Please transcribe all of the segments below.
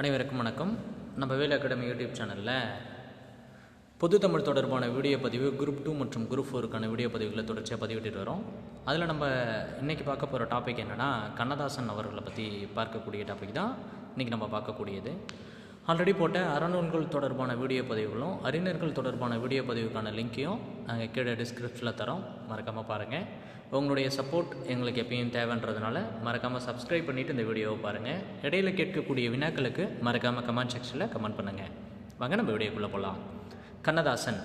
அனைவருக்கும் வணக்கம். நம்ம வேலை அகாடமி யூடியூப் சேனலில் பொது தமிழ் தொடர்பான வீடியோ பதிவு குரூப் டூ மற்றும் குரூப் ஃபோருக்கான வீடியோ பதிவுகளை தொடர்ச்சியாக பதிவிட்டு வரோம். அதில் நம்ம இன்றைக்கி பார்க்க போகிற டாபிக் என்னென்னா கண்ணதாசன் அவர்களை பற்றி பார்க்கக்கூடிய டாபிக் தான். இன்றைக்கி நம்ம பார்க்கக்கூடியது. ஆல்ரெடி போட்ட அறநூல்கள் தொடர்பான வீடியோ பதிவுகளும் அறிஞர்கள் தொடர்பான வீடியோ பதிவுக்கான லிங்க்கையும் நாங்கள் கீழே டிஸ்கிரிப்ஷனில் தரோம். மறக்காமல் பாருங்கள் உங்களுடைய சப்போர்ட் எங்களுக்கு எப்பயும் தேவைன்றதுனால மறக்காமல் சப்ஸ்கிரைப் பண்ணிவிட்டு இந்த வீடியோவை பாருங்கள் இடையில கேட்கக்கூடிய வினாக்களுக்கு மறக்காமல் கமெண்ட் செக்ஷனில் கமெண்ட் பண்ணுங்கள் வாங்க நம்ம வீடியோக்குள்ளே போகலாம் கண்ணதாசன்.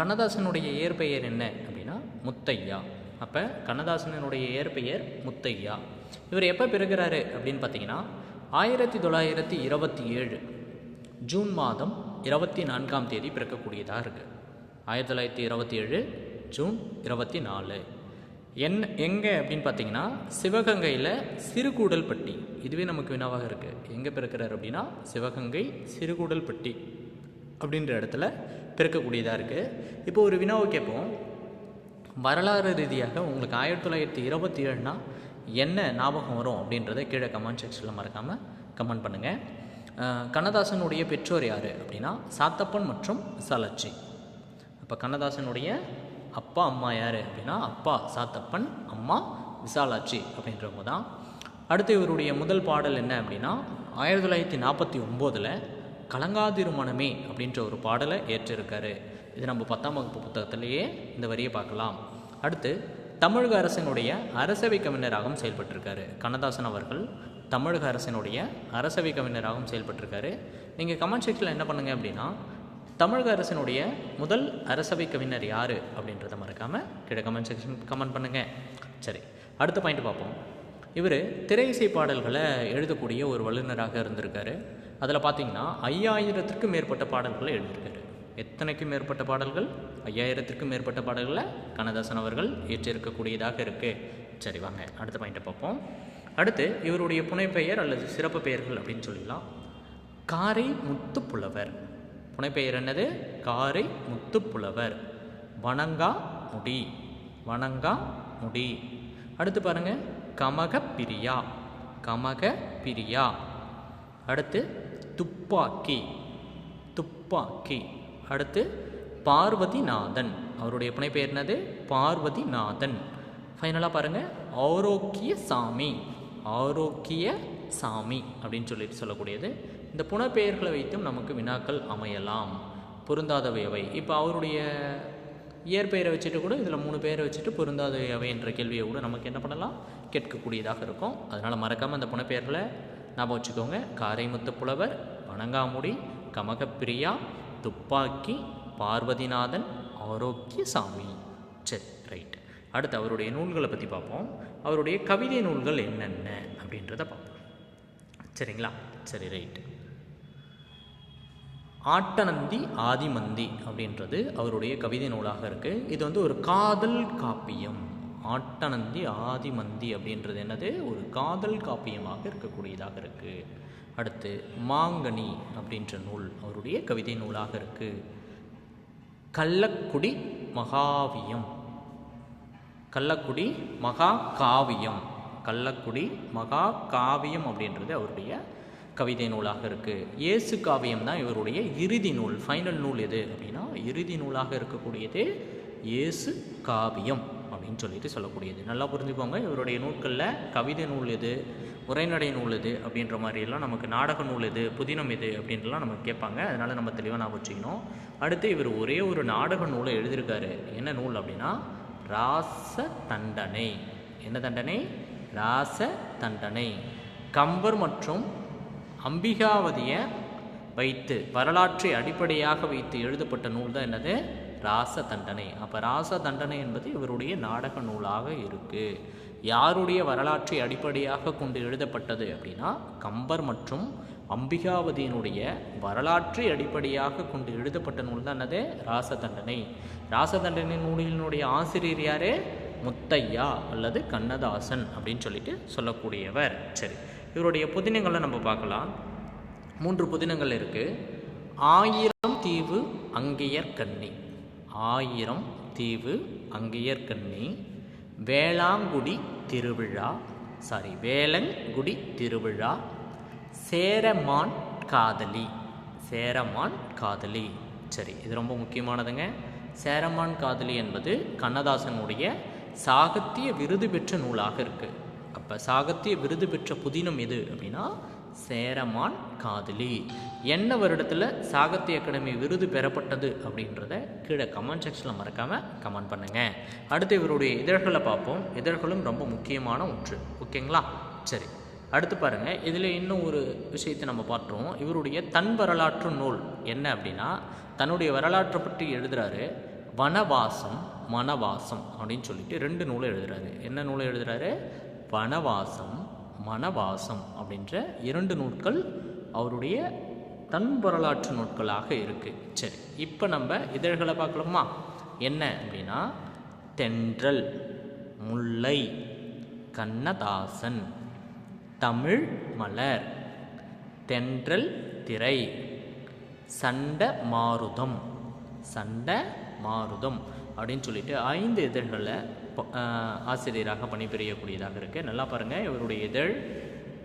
கண்ணதாசனுடைய இயற்பெயர் என்ன அப்படின்னா முத்தையா. அப்போ கண்ணதாசனுடைய இயற்பெயர் முத்தையா. இவர் எப்போ பிறகுறாரு அப்படின்னு பார்த்தீங்கன்னா ஆயிரத்தி தொள்ளாயிரத்தி இருபத்தி ஏழு ஜூன் மாதம் இருபத்தி நான்காம் தேதி பிறக்கக்கூடியதாக இருக்குது ஆயிரத்தி தொள்ளாயிரத்தி இருபத்தி ஏழு ஜூன் இருபத்தி நாலு. என் எங்கே அப்படின்னு பார்த்தீங்கன்னா சிவகங்கையில் சிறுகூடல்பட்டி இதுவே நமக்கு வினாவாக இருக்குது எங்கே பிறக்கிறார் அப்படின்னா சிவகங்கை சிறுகூடல்பட்டி அப்படின்ற இடத்துல பிறக்கக்கூடியதாக இருக்குது இப்போ ஒரு வினாவை கேட்போம். வரலாறு ரீதியாக உங்களுக்கு ஆயிரத்தி தொள்ளாயிரத்தி இருபத்தி ஏழுனா என்ன ஞாபகம் வரும் அப்படின்றத கீழே கமெண்ட் செக்ஷனில் மறக்காமல் கமெண்ட் பண்ணுங்கள் கண்ணதாசனுடைய பெற்றோர் யார் அப்படின்னா சாத்தப்பன் மற்றும் சலச்சி. அப்போ கண்ணதாசனுடைய அப்பா அம்மா யார் அப்படின்னா அப்பா சாத்தப்பன் அம்மா விசாலாட்சி அப்படின்றவங்க தான். அடுத்து இவருடைய முதல் பாடல் என்ன அப்படின்னா ஆயிரத்தி தொள்ளாயிரத்தி நாற்பத்தி ஒம்போதில் கலங்காதிரு மனமே அப்படின்ற ஒரு பாடலை ஏற்றிருக்காரு. இது நம்ம பத்தாம் வகுப்பு புத்தகத்திலேயே இந்த வரியை பார்க்கலாம். அடுத்து தமிழக அரசினுடைய அரசவை கவிஞராகவும் செயல்பட்டிருக்காரு. கண்ணதாசன் அவர்கள் தமிழக அரசினுடைய அரசவை கவிஞராகவும் செயல்பட்டிருக்காரு. நீங்கள் கமெண்ட் செக்ஷனில் என்ன பண்ணுங்கள் அப்படின்னா தமிழக அரசினுடைய முதல் அரசவை கவிஞர் யார் அப்படின்றத மறக்காமல் கிட்ட கமெண்ட் செக்ஷன் கமெண்ட் பண்ணுங்கள் சரி அடுத்த பாயிண்ட் பார்ப்போம். இவர் திரை இசை பாடல்களை எழுதக்கூடிய ஒரு வல்லுநராக இருந்திருக்காரு. அதில் பார்த்தீங்கன்னா ஐயாயிரத்திற்கும் மேற்பட்ட பாடல்களை எழுதியிருக்காரு. எத்தனைக்கும் மேற்பட்ட பாடல்கள்? ஐயாயிரத்திற்கும் மேற்பட்ட பாடல்களை கண்ணதாசன் அவர்கள் ஏற்றிருக்கக்கூடியதாக இருக்குது சரி வாங்க அடுத்த பாயிண்ட்டை பார்ப்போம். அடுத்து இவருடைய புனைப்பெயர் அல்லது சிறப்பு பெயர்கள் அப்படின்னு சொல்லலாம் காரை முத்துப்புலவர் புனைப்பெயர் என்னது? காரை முத்துப்புலவர் வணங்கா முடி. வணங்கா முடி. அடுத்து பாருங்கள் கமக பிரியா. கமக பிரியா. அடுத்து துப்பாக்கி. துப்பாக்கி. அடுத்து பார்வதிநாதன். அவருடைய புனைப்பெயர் என்னது? பார்வதிநாதன். ஃபைனலாக பாருங்கள் ஆரோக்கிய சாமி ஆரோக்கிய சாமி அப்படின்னு சொல்லிட்டு சொல்லக்கூடியது. இந்த புனப்பெயர்களை வைத்தும் நமக்கு வினாக்கள் அமையலாம். பொருந்தாதவையவை இப்போ அவருடைய இயற்பெயரை வச்சுட்டு கூட இதில் மூணு பேரை வச்சுட்டு பொருந்தாதவையவை என்ற கேள்வியை கூட நமக்கு என்ன பண்ணலாம்? கேட்கக்கூடியதாக இருக்கும். அதனால் மறக்காமல் அந்த புனப்பெயர்களை ஞாபகம் வச்சுக்கோங்க. காரைமுத்து புலவர் வணங்காமுடி கமகப்பிரியா துப்பாக்கி பார்வதிநாதன் ஆரோக்கிய சாமி சரி ரைட் அடுத்து அவருடைய நூல்களை பற்றி பார்ப்போம். அவருடைய கவிதை நூல்கள் என்னென்ன அப்படின்றத பார்ப்போம். சரிங்களா? சரி ரைட் ஆட்டநந்தி ஆதிமந்தி அப்படின்றது அவருடைய கவிதை நூலாக இருக்குது இது வந்து ஒரு காதல் காப்பியம். ஆட்டநந்தி ஆதிமந்தி அப்படின்றது என்னது? ஒரு காதல் காப்பியமாக இருக்கக்கூடியதாக இருக்குது அடுத்து மாங்கனி அப்படின்ற நூல் அவருடைய கவிதை நூலாக இருக்குது கள்ளக்குடி மகாவியம். கள்ளக்குடி மகா காவியம் கள்ளக்குடி மகா காவியம் அப்படின்றது அவருடைய கவிதை நூலாக இருக்குது இயேசு காவியம் தான் இவருடைய இறுதி நூல் ஃபைனல் நூல் எது அப்படின்னா இறுதி நூலாக இருக்கக்கூடியது இயேசு காவியம். அப்படின்னு சொல்லிட்டு சொல்லக்கூடியது. நல்லா புரிஞ்சுக்கோங்க. இவருடைய நூல்களில் கவிதை நூல் எது உரைநடை நூல் எது அப்படின்ற மாதிரியெல்லாம் நமக்கு நாடக நூல் எது புதினம் எது அப்படின்றலாம் நமக்கு கேட்பாங்க. அதனால் நம்ம தெளிவாக நான் வச்சுக்கணும். அடுத்து இவர் ஒரே ஒரு நாடக நூலை எழுதியிருக்காரு. என்ன நூல் அப்படின்னா ராச தண்டனை என்ன தண்டனை? ராச தண்டனை கம்பர் மற்றும் அம்பிகாவதியை வைத்து வரலாற்றை அடிப்படையாக வைத்து எழுதப்பட்ட நூல் தான் என்னது? ராச தண்டனை அப்போ ராச தண்டனை என்பது இவருடைய நாடக நூலாக இருக்குது யாருடைய வரலாற்றை அடிப்படையாக கொண்டு எழுதப்பட்டது அப்படின்னா கம்பர் மற்றும் அம்பிகாவதியினுடைய வரலாற்றை அடிப்படையாக கொண்டு எழுதப்பட்ட நூல் தான் என்னது? ராச தண்டனை ராச தண்டனை நூலினுடைய ஆசிரியர் யாரு? முத்தையா அல்லது கண்ணதாசன் அப்படின்னு சொல்லிட்டு சொல்லக்கூடியவர். சரி இவருடைய புதினங்களை நம்ம பார்க்கலாம். மூன்று புதினங்கள் இருக்குது ஆயிரம் தீவு அங்கையர் கண்ணி ஆயிரம் தீவு அங்கையர்கண்ணி வேளாங்குடி திருவிழா சாரி வேளங்குடி திருவிழா சேரமான் காதலி சேரமான் காதலி. சரி இது ரொம்ப முக்கியமானதுங்க. சேரமான் காதலி என்பது கண்ணதாசனுடைய சாகித்ய விருது பெற்ற நூலாக இருக்குது அப்போ சாகித்ய விருது பெற்ற புதினம் எது அப்படின்னா சேரமான் காதலி. என்ன வருடத்தில் சாகித்ய அகாடமி விருது பெறப்பட்டது அப்படின்றத கீழே கமெண்ட் செக்ஷனில் மறக்காமல் கமெண்ட் பண்ணுங்கள் அடுத்து இவருடைய இதழ்களை பார்ப்போம். இதழ்களும் ரொம்ப முக்கியமான ஒன்று. ஓகேங்களா சரி. அடுத்து பாருங்கள் இதில் இன்னும் ஒரு விஷயத்தை நம்ம பார்த்துருவோம். இவருடைய தன் வரலாற்று நூல் என்ன அப்படின்னா தன்னுடைய வரலாற்றை பற்றி எழுதுகிறாரு வனவாசம் மனவாசம் அப்படின்னு சொல்லிட்டு ரெண்டு நூலை எழுதுகிறாரு என்ன நூலை எழுதுகிறாரு வனவாசம் மனவாசம் அப்படின்ற இரண்டு நூட்கள் அவருடைய தன் வரலாற்று நூட்களாக இருக்குது சரி இப்போ நம்ம இதழ்களை பார்க்கலாமா? என்ன அப்படின்னா தென்றல் முல்லை கண்ணதாசன் தமிழ் மலர் தென்றல் திரை சண்ட மாருதம் சண்ட மாருதம் அப்படின்னு சொல்லிட்டு ஐந்து இதழ்களை ஆசிரியராக பணிபுரியக்கூடியதாக இருக்குது நல்லா பாருங்கள் இவருடைய இதழ்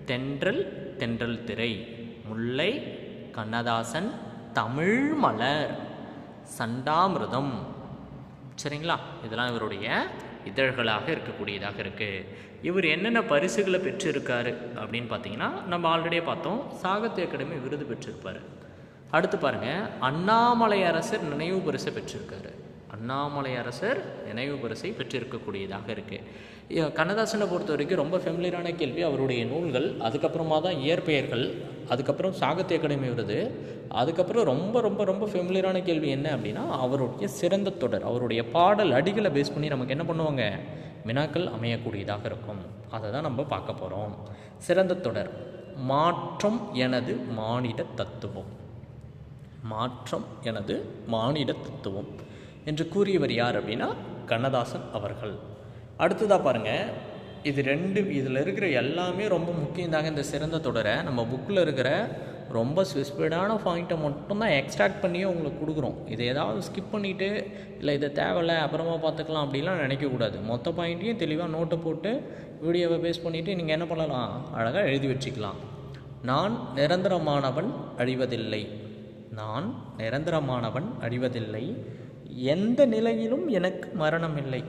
தென்றல் தென்றல் திரை முல்லை கண்ணதாசன் தமிழ் மலர் சண்டாமிருதம். சரிங்களா? இதெல்லாம் இவருடைய இதழ்களாக இருக்கக்கூடியதாக இருக்குது இவர் என்னென்ன பரிசுகளை பெற்றிருக்காரு அப்படின்னு பார்த்தீங்கன்னா நம்ம ஆல்ரெடியே பார்த்தோம். சாகித்ய அகாடமி விருது பெற்றிருப்பார். அடுத்து பாருங்கள் அண்ணாமலை அரசர் நினைவு பரிசை பெற்றிருக்காரு. அண்ணாமலை அரசர் நினைவு பரிசை பெற்றிருக்கக்கூடியதாக இருக்குது கண்ணதாசனை பொறுத்த வரைக்கும் ரொம்ப ஃபெமிலியரான கேள்வி அவருடைய நூல்கள் அதுக்கப்புறமா தான் இயற்பெயர்கள் அதுக்கப்புறம் சாகித்ய அகாடமி விருது. அதுக்கப்புறம் ரொம்ப ரொம்ப ரொம்ப ஃபெமிலியரான கேள்வி என்ன அப்படின்னா அவருடைய சிறந்த தொடர் அவருடைய பாடல் அடிகளை பேஸ் பண்ணி நமக்கு என்ன பண்ணுவாங்க? வினாக்கள் அமையக்கூடியதாக இருக்கும். அதை தான் நம்ம பார்க்க போகிறோம் சிறந்த தொடர் மாற்றம் எனது மானிட தத்துவம். மாற்றம் எனது மானிட தத்துவம். என்று கூறியவர் யார் அப்படின்னா கண்ணதாசன் அவர்கள். அடுத்ததாக பாருங்கள் இது ரெண்டு இதில் இருக்கிற எல்லாமே ரொம்ப முக்கியம் தாங்க இந்த சிறந்த தொடரை. நம்ம புக்கில் இருக்கிற ரொம்ப ஸ்பெசிஃபைடான பாயிண்ட்டை மட்டும்தான் எக்ஸ்ட்ராக்ட் பண்ணியே உங்களுக்கு கொடுக்குறோம். இதை ஏதாவது ஸ்கிப் பண்ணிவிட்டு இல்லை இதை தேவையில்ல அப்புறமா பார்த்துக்கலாம் அப்படிலாம் நினைக்கக்கூடாது. மொத்த பாயிண்ட்டையும் தெளிவாக நோட்டை போட்டு வீடியோவை பேஸ் பண்ணிவிட்டு நீங்கள் என்ன பண்ணலாம்? அழகாக எழுதி வச்சுக்கலாம். நான் நிரந்தரமானவன் அழிவதில்லை. நான் நிரந்தரமானவன் அழிவதில்லை. எந்த நிலையிலும் எனக்கு மரணம் இல்லை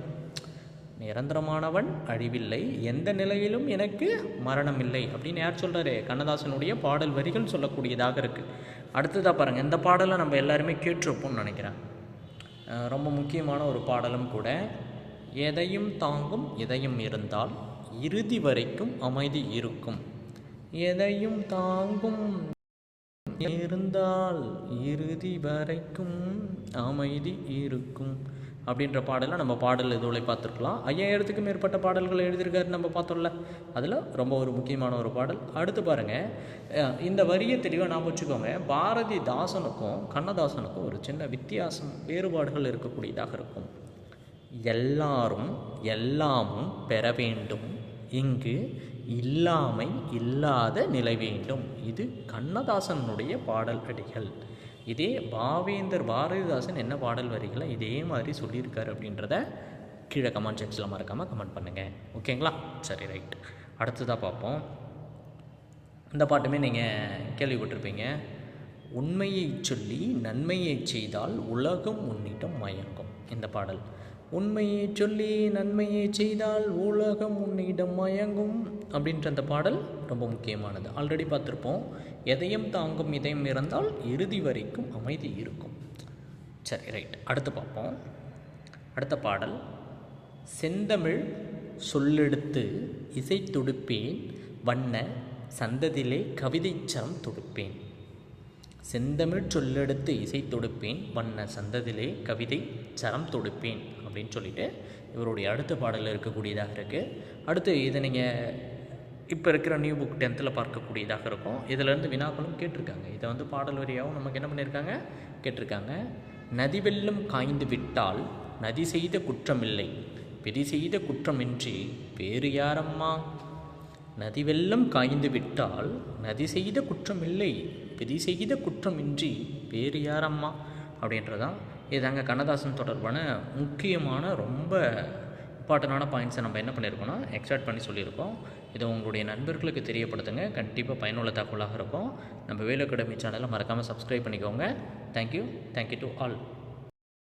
நிரந்தரமானவன் அழிவில்லை. எந்த நிலையிலும் எனக்கு மரணம் இல்லை அப்படின்னு யார் சொல்கிறாரு கண்ணதாசனுடைய பாடல் வரிகள் சொல்லக்கூடியதாக இருக்குது அடுத்ததாக பாருங்கள் இந்த பாடலை நம்ம எல்லாருமே கேட்டிருப்போம்னு நினைக்கிறேன். ரொம்ப முக்கியமான ஒரு பாடலும் கூட. எதையும் தாங்கும் எதையும் இருந்தால் இறுதி வரைக்கும் அமைதி இருக்கும். எதையும் தாங்கும் இருந்தால் இறுதி வரைக்கும் அமைதி இருக்கும். அப்படின்ற பாடலை நம்ம பாடல் இதோலை பார்த்துருக்கலாம். ஐயாயிரத்துக்கும் மேற்பட்ட பாடல்கள் எழுதியிருக்காரு நம்ம பார்த்தோம்ல. அதில் ரொம்ப ஒரு முக்கியமான ஒரு பாடல். அடுத்து பாருங்கள் இந்த வரியை தெளிவாக நான் வச்சுக்கோங்க. பாரதிதாசனுக்கும் கண்ணதாசனுக்கும் ஒரு சின்ன வித்தியாசம் வேறுபாடுகள் இருக்கக்கூடியதாக இருக்கும். எல்லாரும் எல்லாமும் பெற வேண்டும். இங்கு இல்லாமை இல்லாத நிலை வேண்டும். இது கண்ணதாசனுடைய பாடல் வரிகள் இதே பாவேந்தர் பாரதிதாசன் என்ன பாடல் வரிகளை இதே மாதிரி சொல்லியிருக்காரு அப்படின்றத கீழே கமெண்ட் செக்ஷனில் மறக்காமல் கமெண்ட் பண்ணுங்கள் ஓகேங்களா சரி ரைட் அடுத்ததாக பார்ப்போம். இந்த பாட்டுமே நீங்கள் கேள்விப்பட்டிருப்பீங்க. உண்மையை சொல்லி நன்மையை செய்தால் உலகம் உன்னிடம் மயங்கும். இந்த பாடல். உண்மையை சொல்லி நன்மையை செய்தால் உலகம் உன்னிடம் மயங்கும் அப்படின்ற அந்த பாடல் ரொம்ப முக்கியமானது. ஆல்ரெடி பார்த்துருப்போம். எதையும் தாங்கும் இதயம் இருந்தால் இறுதி வரைக்கும் அமைதி இருக்கும். சரி ரைட் அடுத்து பார்ப்போம். அடுத்த பாடல். செந்தமிழ் சொல்லெடுத்து இசை தொடுப்பேன். வண்ண சந்ததிலே கவிதைச்சரம் தொடுப்பேன். செந்தமிழ் சொல்லெடுத்து இசை தொடுப்பேன். வண்ண சந்ததிலே கவிதை சரம் தொடுப்பேன். அப்படின்னு சொல்லிட்டு இவருடைய அடுத்த பாடலில் இருக்கக்கூடியதாக இருக்குது அடுத்து இதை நீங்கள் இப்போ இருக்கிற நியூ புக் டென்த்தில் பார்க்கக்கூடியதாக இருக்கும். இதிலேருந்து வினாக்களும் கேட்டிருக்காங்க. இதை வந்து பாடல் வரியாகவும் நமக்கு என்ன பண்ணியிருக்காங்க? கேட்டிருக்காங்க. நதி வெள்ளம் காய்ந்து விட்டால் நதி செய்த குற்றமில்லை. விதி செய்த குற்றமின்றி வேறு யாரம்மா? நதி வெள்ளம் காய்ந்து விட்டால் நதி செய்த குற்றமில்லை. விதி செய்த குற்றமின்றி வேறு யாரம்மா? அப்படின்றதான் இதாங்க கண்ணதாசன் தொடர்பான முக்கியமான ரொம்ப இம்பார்ட்டண்டான பாயிண்ட்ஸை நம்ம என்ன பண்ணியிருக்கோம்னா எக்ஸ்ட்ராக்ட் பண்ணி சொல்லியிருக்கோம். இதை உங்களுடைய நண்பர்களுக்கு தெரியப்படுத்துங்க. கண்டிப்பாக பயனுள்ள தகவலாக இருக்கும். நம்ம வேலு அகாடமி சேனலை மறக்காமல் சப்ஸ்கிரைப் பண்ணிக்கோங்க. Thank you thank you to all